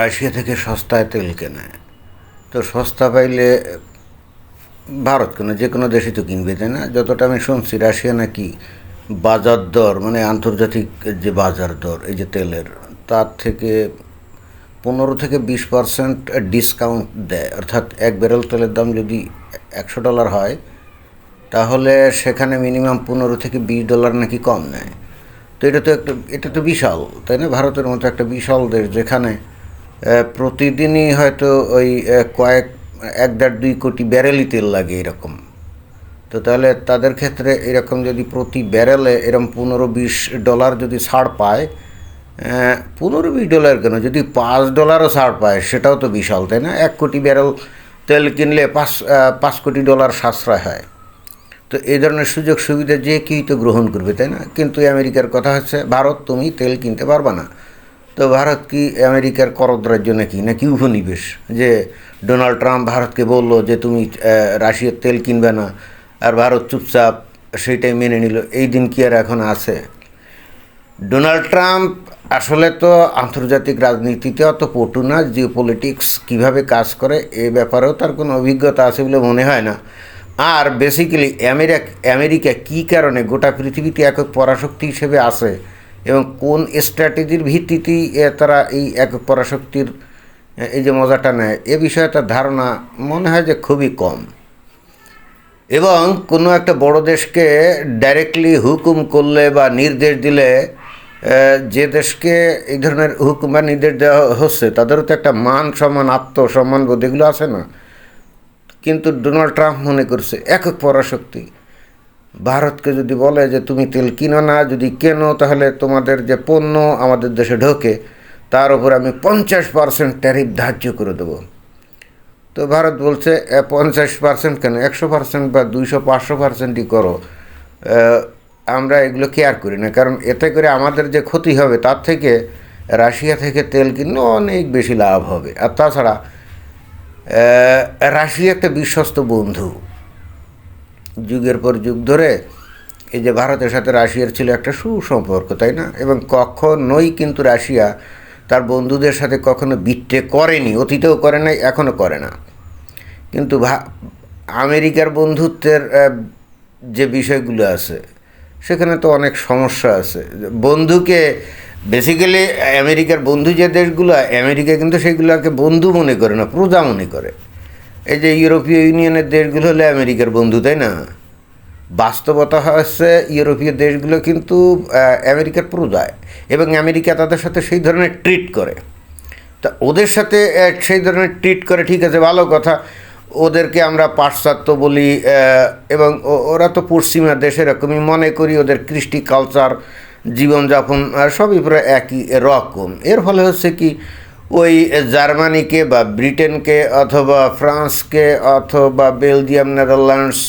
Russia থেকে সস্তায় তেল কেনে। তো সস্তা পাইলে ভারত কেন, যে কোনো দেশই তো কিনবে, তাই না? যতটা আমি শুনছি, রাশিয়া নাকি বাজার দর মানে আন্তর্জাতিক যে বাজার দর, এই যে তেলের, তার থেকে পনেরো থেকে বিশ পার্সেন্ট ডিসকাউন্ট দেয়। অর্থাৎ এক ব্যারেল তেলের দাম যদি একশো ডলার হয়, তাহলে সেখানে মিনিমাম পনেরো থেকে বিশ ডলার নাকি কম নেয়। তো এটা তো একটা, এটা তো বিশাল, তাই না? ভারতের মতো একটা বিশাল দেশ যেখানে প্রতিদিনই হয়তো ওই কয়েক, এক দেড় দুই কোটি ব্যারেলই তেল লাগে এরকম। তো তাহলে তাদের ক্ষেত্রে এরকম যদি প্রতি ব্যারেলে এরকম পনেরো বিশ ডলার যদি ছাড় পায় পনেরো বিশ ডলার কেন? যদি পাঁচ ডলারও ছাড় পায়, সেটাও তো বিশাল, তাই না? এক কোটি ব্যারেল তেল কিনলে পাঁচ পাঁচ কোটি ডলার সাশ্রয় হয়। তো এই ধরনের সুযোগ সুবিধা যে কেউই তো গ্রহণ করবে, তাই না? কিন্তু আমেরিকার কথা হচ্ছে, ভারত, তুমি তেল কিনতে পারবা না। তো ভারত কি আমেরিকার করদ্রাজ্য নাকি? নাকি উপনিবেশ? যে ডোনাল্ড ট্রাম্প ভারতকে বলল যে তুমি রাশিয়ার তেল কিনবে না, আর ভারত চুপচাপ সেইটাই মেনে নিল, এই দিন কি আর এখন আছে? ডোনাল্ড ট্রাম্প আসলে তো আন্তর্জাতিক রাজনীতিতে অত পটু না জিও পলিটিক্স কীভাবে কাজ করে, এ ব্যাপারেও তার কোনো অভিজ্ঞতা আছে বলে মনে হয় না। আর বেসিক্যালি আমেরিকা আমেরিকা কী কারণে গোটা পৃথিবীতে একক পরাশক্তি হিসেবে আছে? এবং কোন স্ট্র্যাটেজির ভিত্তিতেই এ তারা এই একক পরাশক্তির, এই যে মজাটা নেয়, এ বিষয়ে তার ধারণা মনে হয় যে খুবই কম। এবং কোনো একটা বড় দেশকে ডাইরেক্টলি হুকুম করলে বা নির্দেশ দিলে যে দেশকে এই ধরনের হুকুম বা নির্দেশ দেওয়া হচ্ছে, তাদেরও তো একটা মান সম্মান, আত্মসম্মান বোধ, এগুলো আছে না? কিন্তু ডোনাল্ড ট্রাম্প মনে করছে, একক পরাশক্তি। ভারতকে যদি বলে যে তুমি তেল কিনো না, যদি কেনো, তাহলে তোমাদের যে পণ্য আমাদের দেশে ঢোকে, তার উপর আমি পঞ্চাশ পার্সেন্ট ট্যারিফ ধার্য করে দেবো। তো ভারত বলছে পঞ্চাশ পার্সেন্ট কেন? একশো পার্সেন্ট বা দুইশো পাঁচশো পার্সেন্টই করো। আমরা এগুলো কেয়ার করি না, কারণ এতে করে আমাদের যে ক্ষতি হবে, তার থেকে রাশিয়া থেকে তেল কিনলে অনেক বেশি লাভ হবে। আর তাছাড়া রাশিয়া একটা বিশ্বস্ত বন্ধু। যুগের পর যুগ ধরে এই যে ভারতের সাথে রাশিয়ার ছিল একটা সুসম্পর্ক, তাই না? এবং কখনোই কিন্তু রাশিয়া তার বন্ধুদের সাথে কখনো বিট্রে করেনি, অতীতেও করে নাই এখনও করে না। কিন্তু আমেরিকার বন্ধুত্বের যে বিষয়গুলো আছে, সেখানে তো অনেক সমস্যা আছে। বন্ধুকে বেসিক্যালি আমেরিকার বন্ধু যে দেশগুলো, আমেরিকা কিন্তু সেগুলোকে বন্ধু মনে করে না, প্রজা মনে করে। এই যে ইউরোপীয় ইউনিয়নের দেশগুলো হলে আমেরিকার বন্ধু, তাই না? বাস্তবতা হচ্ছে ইউরোপীয় দেশগুলো কিন্তু আমেরিকার প্রজায় এবং আমেরিকা তাদের সাথে সেই ধরনের ট্রিট করে। তা ওদের সাথে সেই ধরনের ট্রিট করে, ঠিক আছে, ভালো কথা। ওদেরকে আমরা পাশ্চাত্য বলি এবং ওরা তো পশ্চিমা দেশ, এরকমই মনে করি ওদের কৃষ্টি কালচার জীবনযাপন সবই প্রায় একই রকম। এর ফলে হচ্ছে কি ওই জার্মানিকে বা ব্রিটেনকে অথবা ফ্রান্সকে অথবা Belgium, Netherlands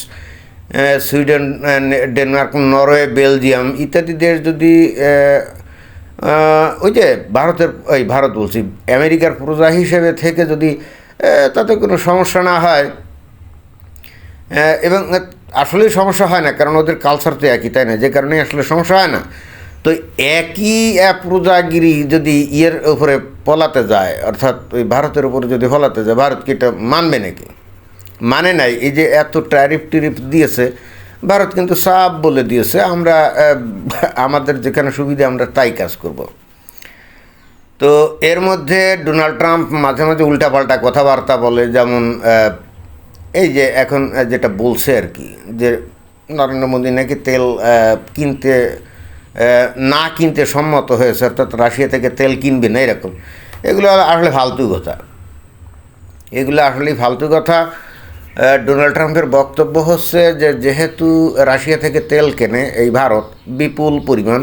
Sweden Denmark, Norway, Belgium ইত্যাদি দেশ যদি ওই যে ভারতের, ওই ভারত বলছি, আমেরিকার প্রজা হিসেবে থেকে যদি তাতে কোনো সমস্যা না হয় এবং আসলেই সমস্যা হয় না, কারণ ওদের কালচার তো একই, তাই না? যে কারণে আসলে সমস্যা হয় না। তো একই প্রজাগিরি যদি ইয়ের উপরে পলাতে যায়, অর্থাৎ ওই ভারতের উপরে যদি ফলাতে যায়, ভারত কি এটা মানবে নাকি? মানে নাই, এই যে এত ট্যারিফ টিরিফ দিয়েছে, ভারত কিন্তু সাপ বলে দিয়েছে, আমরা আমাদের যেখানে সুবিধা আমরা তাই কাজ করব। তো এর মধ্যে ডোনাল্ড ট্রাম্প মাঝে মাঝে উল্টাপাল্টা কথাবার্তা বলে, যেমন এই যে এখন যেটা বলছে আর কি, যে নরেন্দ্র মোদী নাকি তেল কিনতে না কিনতে সম্মত হয়েছে, অর্থাৎ রাশিয়া থেকে তেল কিনবে না এরকম। এগুলো আসলে ফালতু কথা। এগুলো আসলেই ফালতু কথা। ডোনাল্ড ট্রাম্পের বক্তব্য হচ্ছে যে, যেহেতু রাশিয়া থেকে তেল কেনে এই ভারত, বিপুল পরিমাণ,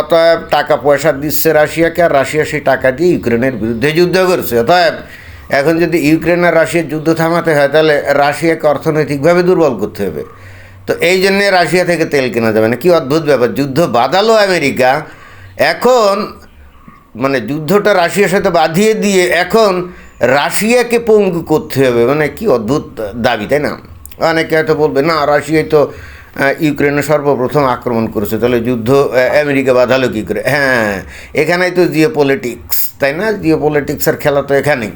অতএব টাকা পয়সা দিচ্ছে রাশিয়াকে, আর রাশিয়া সেই টাকা দিয়ে ইউক্রেনের বিরুদ্ধে যুদ্ধ করছে। অতএব এখন যদি ইউক্রেন আর রাশিয়ার যুদ্ধ থামাতে হয়, তাহলে রাশিয়াকে অর্থনৈতিকভাবে দুর্বল করতে হবে। তো এই জন্যে রাশিয়া থেকে তেল কেনা যাবে না। কি অদ্ভুত ব্যাপার, যুদ্ধ বাদালো আমেরিকা। এখন মানে যুদ্ধটা রাশিয়ার সাথে বাঁধিয়ে দিয়ে এখন রাশিয়াকে পঙ্গু করতে হবে। মানে কি অদ্ভুত দাবি, তাই না? অনেকে হয়তো বলবে, না, রাশিয়াই তো ইউক্রেনে সর্বপ্রথম আক্রমণ করেছে। তাহলে যুদ্ধ আমেরিকা বাঁধালো কী করে? হ্যাঁ এখানেই তো জিও পলিটিক্স তাই না? জিও পলিটিক্সের খেলা তো এখানেই।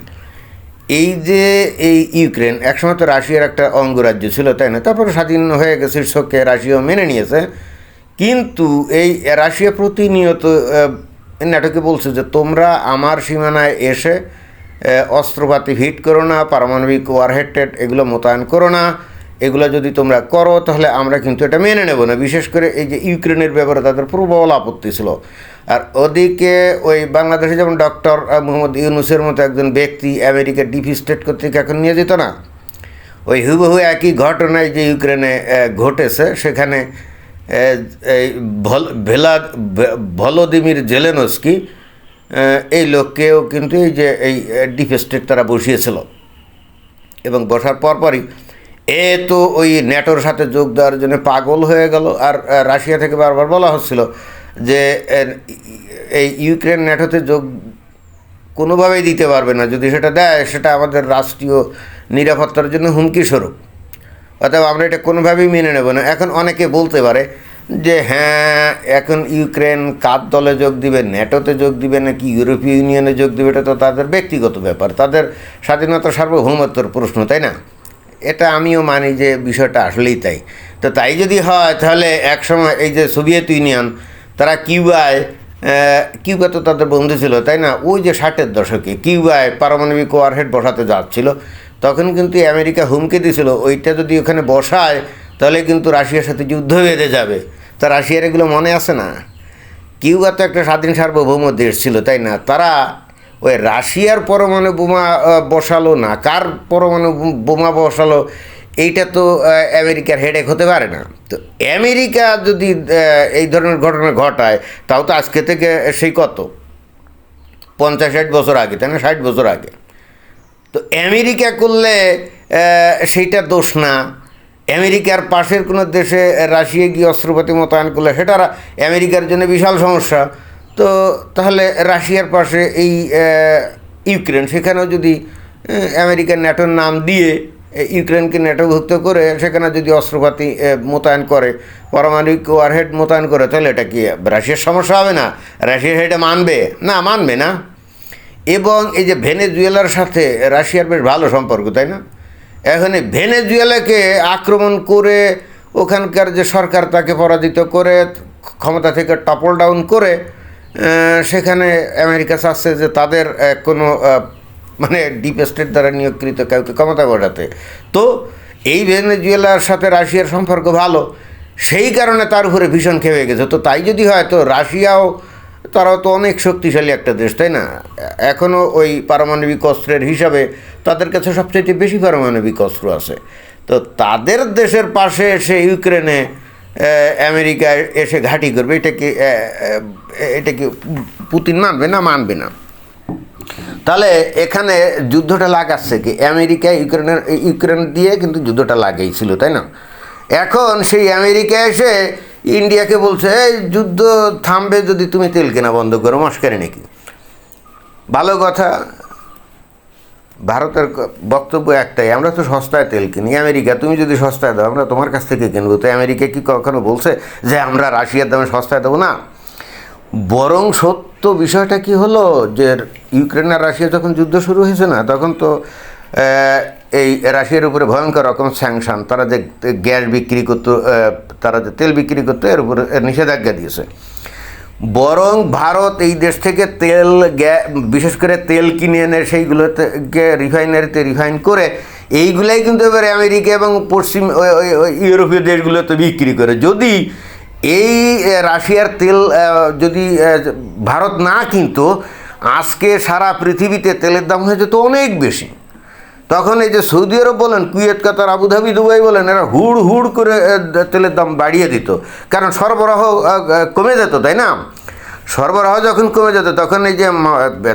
এই যে এই ইউক্রেন একসময় তো রাশিয়ার একটা অঙ্গরাজ্য ছিল তাই না? তারপরে স্বাধীন হয়ে গেছে শীর্ষকে রাশিয়াও মেনে নিয়েছে। কিন্তু এই রাশিয়া প্রতিনিয়ত আহ, ন্যাটোকে বলছে যে তোমরা আমার সীমানায় এসে অস্ত্রপাতি হিট করো না পারমাণবিক ওয়ারহেড টেড এগুলো মোতায়েন করো না এগুলো যদি তোমরা করো তাহলে আমরা কিন্তু এটা মেনে নেব না। বিশেষ করে এই যে ইউক্রেনের ব্যাপারে তাদের প্রবল আপত্তি ছিল। আর ওদিকে ওই বাংলাদেশে যেমন ডক্টর মোহাম্মদ ইউনুসের মতো একজন ব্যক্তি আমেরিকার ডিফি স্টেট কর্তৃক এখন নিয়ে যেত না, ওই হুবহু একই ঘটনায় যে ইউক্রেনে ঘটেছে, সেখানে ভল ভলোদিমির জেলেনস্কি এই লোককেও কিন্তু এই যে, এই ডিফ স্টেট তারা বসিয়েছিল। এবং বসার পরপরই এ তো ওই ন্যাটোর সাথে যোগ দেওয়ার জন্য পাগল হয়ে গেল, আর রাশিয়া থেকে বারবার বলা হচ্ছিল যে এই ইউক্রেন ন্যাটোতে যোগ কোনোভাবেই দিতে পারবে না। যদি সেটা দেয়, সেটা আমাদের রাষ্ট্রীয় নিরাপত্তার জন্য হুমকি স্বরূপ। অতএব আমরা এটা কোনোভাবেই মেনে নেব না। এখন অনেকে বলতে পারে যে হ্যাঁ এখন ইউক্রেন কার দলে যোগ দিবে, ন্যাটোতে যোগ দিবে, নাকি ইউরোপীয় ইউনিয়নে যোগ দিবে? এটা তো তাদের ব্যক্তিগত ব্যাপার। তাদের স্বাধীনতা সার্বভৌমত্বর প্রশ্ন, তাই না? এটা আমিও মানি যে, বিষয়টা আসলেই তাই। তো তাই যদি হয়, তাহলে একসময় এই যে সোভিয়েত ইউনিয়ন তারা কিউবায় কিউবা তো তাদের বন্ধু ছিল, তাই না? ওই যে ষাটের দশকে কিউবায় পারমাণবিক ওয়ারহেড বসাতে যাচ্ছিল, তখন কিন্তু আমেরিকা হুমকি দিছিল, ওইটা যদি ওখানে বসায়, তাহলে কিন্তু রাশিয়ার সাথে যুদ্ধ বেঁধে যাবে। তা রাশিয়ার এগুলো মনে আছে না? কিউবা তো একটা স্বাধীন সার্বভৌম দেশ ছিল, তাই না? তারা ওই রাশিয়ার পরমাণু বোমা বসালো না। কার পরমাণু বোমা বসালো? এইটা তো আমেরিকার হেডেক হতে পারে না। তো আমেরিকা যদি এই ধরনের ঘটনা ঘটায়, তাও তো আজকে থেকে সেই কত? পঞ্চাশ ষাট বছর আগে, তাই না? ষাট বছর আগে। তো আমেরিকা করলে সেইটা দোষ না। আমেরিকার পাশের কোনো দেশে রাশিয়া গিয়ে অস্ত্রপাতি মোতায়েন করলে, সেটা আমেরিকার জন্য বিশাল সমস্যা। তো তাহলে রাশিয়ার পাশে এই ইউক্রেন, সেখানেও যদি আমেরিকার ন্যাটোর নাম দিয়ে ইউক্রেনকে ন্যাটোভুক্ত করে সেখানে যদি অস্ত্রপাতি মোতায়েন করে, পারমাণবিক ওয়ারহেড মোতায়েন করে, তাহলে এটা কি, রাশিয়ার সমস্যা হবে না? রাশিয়ার সেটা মানবে? না মানবে না। এবং এই যে ভেনেজুয়েলার সাথে রাশিয়ার বেশ ভালো সম্পর্ক, তাই না? এখন এই ভেনেজুয়েলাকে আক্রমণ করে ওখানকার যে সরকার তাকে পরাজিত করে, ক্ষমতা থেকে টপল ডাউন করে সেখানে আমেরিকা চাচ্ছে যে তাদের কোনো মানে ডিপ স্টেট দ্বারা নিয়োগকৃত কাউকে ক্ষমতা বসাতে তো এই ভেনেজুয়েলার সাথে রাশিয়ার সম্পর্ক ভালো, সেই কারণে তার উপরে ভীষণ খেপে গেছে। তো তাই যদি হয়, তো রাশিয়াও, তারাও তো অনেক শক্তিশালী একটা দেশ, তাই না? এখনও ওই পারমাণবিক অস্ত্রের হিসাবে তাদের কাছে সবচেয়ে বেশি পারমাণবিক অস্ত্র আছে। তো তাদের দেশের পাশে এসে ইউক্রেনে আমেরিকা এসে ঘাঁটি করবে, এটা কি এটা কি পুতিন মানবে না মানবে না? তাহলে এখানে যুদ্ধটা লাগাচ্ছে কি? আমেরিকা, ইউক্রেনের, ইউক্রেন দিয়ে কিন্তু যুদ্ধটা লাগেইছিল তাই না? এখন সেই আমেরিকা এসে ইন্ডিয়াকে বলছে, এই যুদ্ধ থামবে যদি তুমি তেল কেনা বন্ধ করো, মস্কারি নাকি? ভালো কথা। ভারতের বক্তব্য একটাই, আমরা তো সস্তায় তেল কিনি, আমেরিকা, তুমি যদি সস্তায় দাও, আমরা তোমার কাছ থেকে কিনবো। তো আমেরিকা কি কখনো বলছে যে, আমরা রাশিয়ার দামে সস্তায় দেবো? না। বরং সত্য বিষয়টা কি হলো যে ইউক্রেন আর রাশিয়া যখন যুদ্ধ শুরু হয়েছে না, তখন তো এই রাশিয়ার উপরে ভয়ঙ্কর রকম স্যাংশন তারা যে গ্যাস বিক্রি করতো তারা যে তেল বিক্রি করতো, এর উপরে নিষেধাজ্ঞা দিয়েছে। বরং ভারত এই দেশ থেকে তেল, গ্যা- বিশেষ করে তেল কিনে এনে সেইগুলোতে রিফাইনারিতে রিফাইন করে, এইগুলাই কিন্তু এবারে আমেরিকা এবং পশ্চিম ইউরোপীয় দেশগুলোতে বিক্রি করে। যদি এই রাশিয়ার তেল যদি ভারত না কিনতো, আজকে সারা পৃথিবীতে তেলের দাম হয়ে যেত অনেক বেশি। তখন এই যে সৌদি আরব বলেন, কুয়েত, কাতার, আবুধাবি, দুবাই বলেন, এরা হুড় হুড় করে তেলের দাম বাড়িয়ে দিত। কারণ সরবরাহ কমে যেত, তাই না? সরবরাহ যখন কমে যেত, তখন এই যে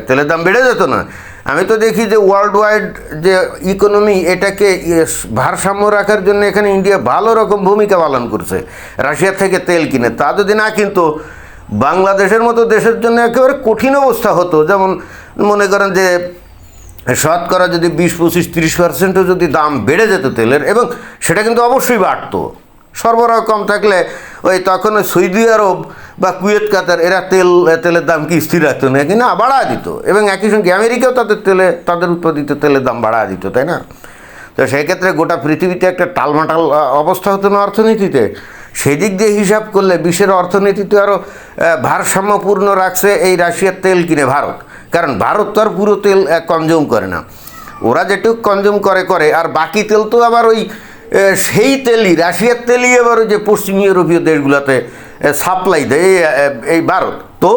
তেলের দাম বেড়ে যেত না। আমি তো দেখি যে ওয়ার্ল্ড ওয়াইড যে ইকোনমি এটাকে ইয়ে, ভারসাম্য রাখার জন্য এখানে ইন্ডিয়া ভালো রকম ভূমিকা পালন করছে। রাশিয়া থেকে তেল কিনে। তা যদি না কিন্তু বাংলাদেশের মতো দেশের জন্য একেবারে কঠিন অবস্থা হতো। যেমন মনে করেন যে শতকরা যদি বিশ পঁচিশ তিরিশ পার্সেন্টও যদি দাম বেড়ে যেত তেলের এবং সেটা কিন্তু অবশ্যই বাড়তো। সরবরাহ কম থাকলে ওই তখন সৌদি আরব বা কুয়েত, কাতার, এরা তেল, তেলের দাম কি স্থির রাখতো? না কি না বাড়া দিত। এবং একই সঙ্গে আমেরিকাও তাদের তেলে, তাদের উৎপাদিত তেলের দাম বাড়া দিত, তাই না? তো সেই ক্ষেত্রে গোটা পৃথিবীতে একটা টালমাটাল অবস্থা হতো না অর্থনীতিতে। সেই দিক দিয়ে হিসাব করলে বিশ্বের অর্থনীতিতে আরও ভারসাম্যপূর্ণ রাখছে এই রাশিয়ার তেল কিনে ভারত। কারণ ভারত তো আর পুরো তেল কনজিউম করে না। ওরা যেটুকু কনজিউম করে করে। আর বাকি তেল তো আবার ওই সেই তেলই রাশিয়ার তেলই ওই যে পশ্চিম ইউরোপীয় দেশগুলোতে সাপ্লাই দেয় এই, ভারত। তো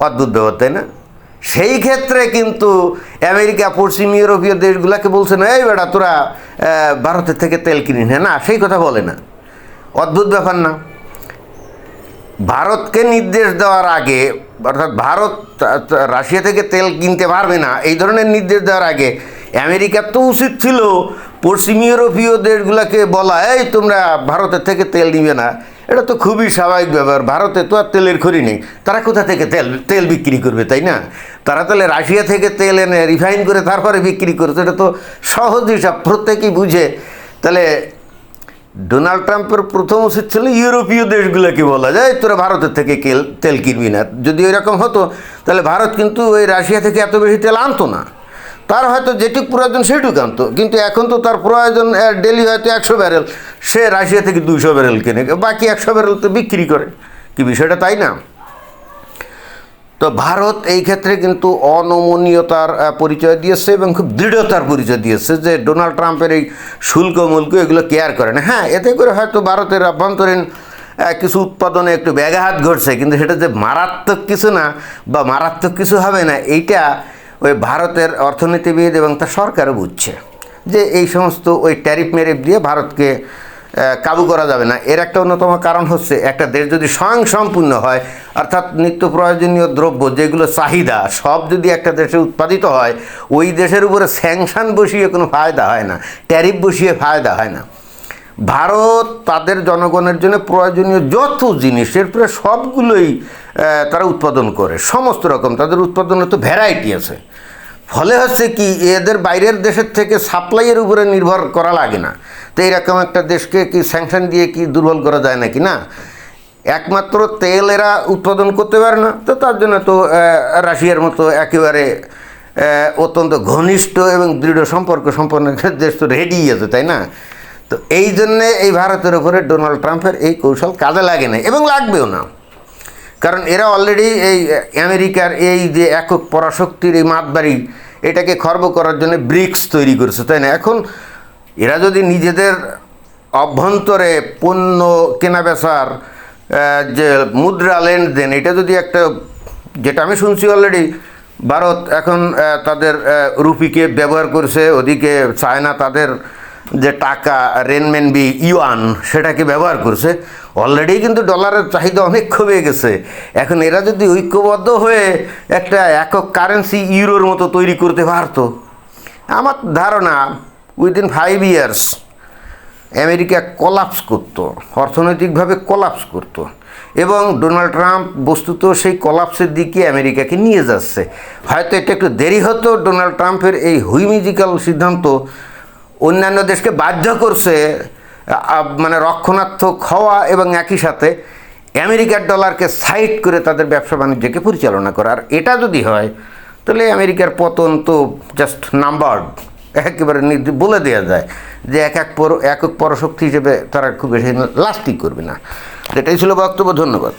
অদ্ভুত ব্যাপার তাই না? সেই ক্ষেত্রে কিন্তু আমেরিকা পশ্চিম ইউরোপীয় দেশগুলোকে বলছে না এই বেটা তোরা ভারতের থেকে তেল কিনি না। না সেই কথা বলে না। অদ্ভুত ব্যাপার না। ভারতকে নির্দেশ দেওয়ার আগে অর্থাৎ ভারত রাশিয়া থেকে তেল কিনতে পারবে না এই ধরনের নির্দেশ দেওয়ার আগে আমেরিকার তো উচিত ছিল পশ্চিম ইউরোপীয় দেশগুলোকে বলা, এই, তোমরা ভারতের থেকে তেল নিবে না। এটা তো খুবই স্বাভাবিক ব্যাপার। ভারতে তো আর তেলের খড়ি নেই। তারা কোথা থেকে তেল তেল বিক্রি করবে, তাই না? তারা তাহলে রাশিয়া থেকে তেল এনে রিফাইন করে তারপরে বিক্রি করছে। এটা তো সহজ হিসাব, প্রত্যেকেই বুঝে। তাহলে ডোনাল্ড ট্রাম্পের প্রথম উচিত ছিল ইউরোপীয় দেশগুলোকে বলা যায় তোরা ভারতের থেকে তেল কিনবি না। যদি এরকম হতো, তাহলে ভারত কিন্তু ওই রাশিয়া থেকে এত বেশি তেল আনতো না। তার হয়তো যেটুকু প্রয়োজন সেটুকু আনতো। কিন্তু এখন তো তার প্রয়োজন ডেলি হয়তো একশো ব্যারেল সে রাশিয়া থেকে দুইশো ব্যারেল কেনে, বাকি একশো ব্যারেল তো বিক্রি করে। কি বিষয়টা তাই না? তো ভারত এই ক্ষেত্রে কিন্তু অনমনীয়তার পরিচয় দিয়েছে এবং খুব দৃঢ়তার পরিচয় দিয়েছে যে ডোনাল্ড ট্রাম্পের এই শুল্ক মুল্ক এগুলো কেয়ার করে না। হ্যাঁ এতে করে হয়তো ভারতের আভ্যন্তরীণ কিছু উৎপাদনে একটু ব্যাঘাত ঘটছে। কিন্তু সেটা যে মারাত্মক কিছু না বা মারাত্মক কিছু হবে না, এইটা ওই ভারতের অর্থনীতিবিদ এবং তার সরকারও বুঝছে যে এই সমস্ত ওই ট্যারিফ মেরিফ দিয়ে ভারতকে কাবু করা যাবে না। এর একটা অন্যতম কারণ হচ্ছে একটা দেশ যদি স্বয়ং সম্পূর্ণ হয়, অর্থাৎ নিত্য প্রয়োজনীয় দ্রব্য যেগুলো চাহিদা, সব যদি একটা দেশে উৎপাদিত হয়, ওই দেশের উপরে স্যাংশন বসিয়ে কোনো ফায়দা হয় না, ট্যারিফ বসিয়ে ফায়দা হয় না। ভারত তাদের জনগণের জন্য প্রয়োজনীয় যত জিনিসের প্রায় সবগুলোই তারা উৎপাদন করে, সমস্ত রকম। তাদের উৎপাদনের তো ভ্যারাইটি আছে। ফলে হচ্ছে কি, এদের বাইরের দেশের থেকে সাপ্লাইয়ের উপরে নির্ভর করা লাগে না। তো এরকম একটা দেশকে কি স্যাংশন দিয়ে কি দুর্বল করা যায় নাকি? না, একমাত্র তেল এরা উৎপাদন করতে পারে না। তো তার জন্য তো রাশিয়ার মতো একেবারে অত্যন্ত ঘনিষ্ঠ এবং দৃঢ় সম্পর্ক সম্পন্ন দেশ তো রেডি আছে, তাই না? তো এই জন্যে এই ভারতের উপরে ডোনাল্ড ট্রাম্পের এই কৌশল কাজে লাগে না এবং লাগবেও না। কারণ এরা অলরেডি এই আমেরিকার এই যে একক পরাশক্তির এই মাতবাড়ি এটাকে খর্ব করার জন্য ব্রিক্স তৈরি করেছে, তাই না? এখন এরা যদি নিজেদের অভ্যন্তরে পণ্য কেনা বেচার যে মুদ্রা লেনদেন, এটা যদি একটা, যেটা আমি শুনছি অলরেডি ভারত এখন তাদের রুপিকে ব্যবহার করছে, ওদিকে চায়না তাদের যে টাকা রেনমেনবি ইউয়ান সেটাকে ব্যবহার করছে অলরেডি কিন্তু ডলারের চাহিদা অনেক কমে গেছে। এখন এরা যদি ঐক্যবদ্ধ হয়ে একটা একক কারেন্সি ইউরোর মতো তৈরি করতে পারতো। আমার ধারণা within five years America collapse করতো, অর্থনৈতিকভাবে কলাপস করতো। এবং ডোনাল্ড ট্রাম্প বস্তুত সেই কলাপসের দিকে আমেরিকাকে নিয়ে যাচ্ছে। হয়তো এটা একটু দেরি হতো ডোনাল্ড ট্রাম্পের এই হুইমিজিক্যাল সিদ্ধান্ত অন্যান্য দেশকে বাধ্য করছে মানে রক্ষণাত্মক হওয়া এবং একই সাথে আমেরিকার ডলারকে সাইড করে তাদের ব্যবসা বাণিজ্যকে পরিচালনা করা। আর এটা যদি হয়, তাহলে আমেরিকার পতন তো জাস্ট নাম্বার একেবারে বলে দেওয়া যায় যে এক এক পর, একক পরশক্তি হিসেবে তারা খুব বেশি লাস্টিং করবে না। এটাই ছিল বক্তব্য, ধন্যবাদ।